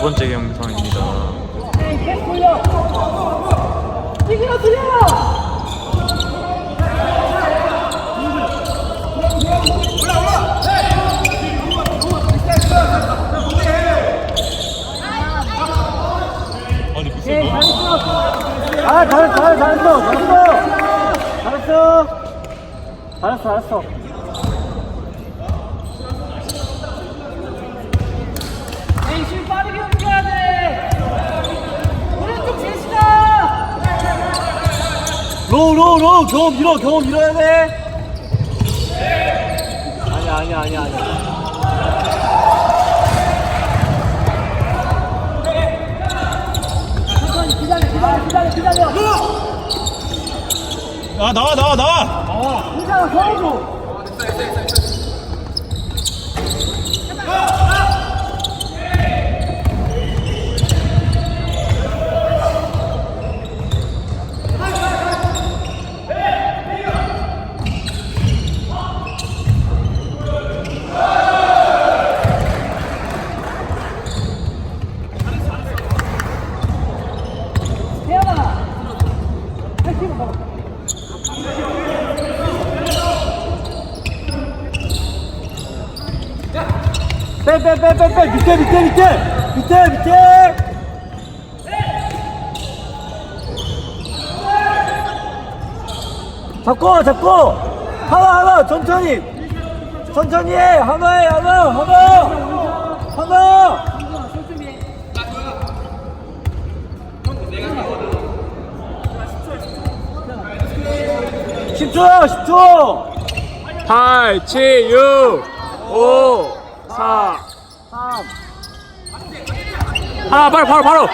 두 번째 경기상입니다. 아, 잘했어, 잘했어, 잘했어, 잘했어, 잘했어, 잘했어, 에이씨 빠르게 움직여야 돼. 오른쪽 제시다. 로우, 로우, 로우, 경험 밀어, 경험 밀어야 돼. 아니야, 아니야, 아니야, 아니야. 천천히 기다려 기다려 기다려 기다려. 아 나와 나와 나와. 괜찮아 걸어줘. 태연아. 택시로 걸어. 빼, 빼, 빼, 빼, 빼, 밑에, 밑에, 밑에, 밑에, 밑에. 잡고, 잡고. 하나, 하나, 천천히. 천천히 해. 하나, 하나. 하나. 10초야, 10초. 8, 7, 6, 5, 4. 3. 아 바로 바로 바로.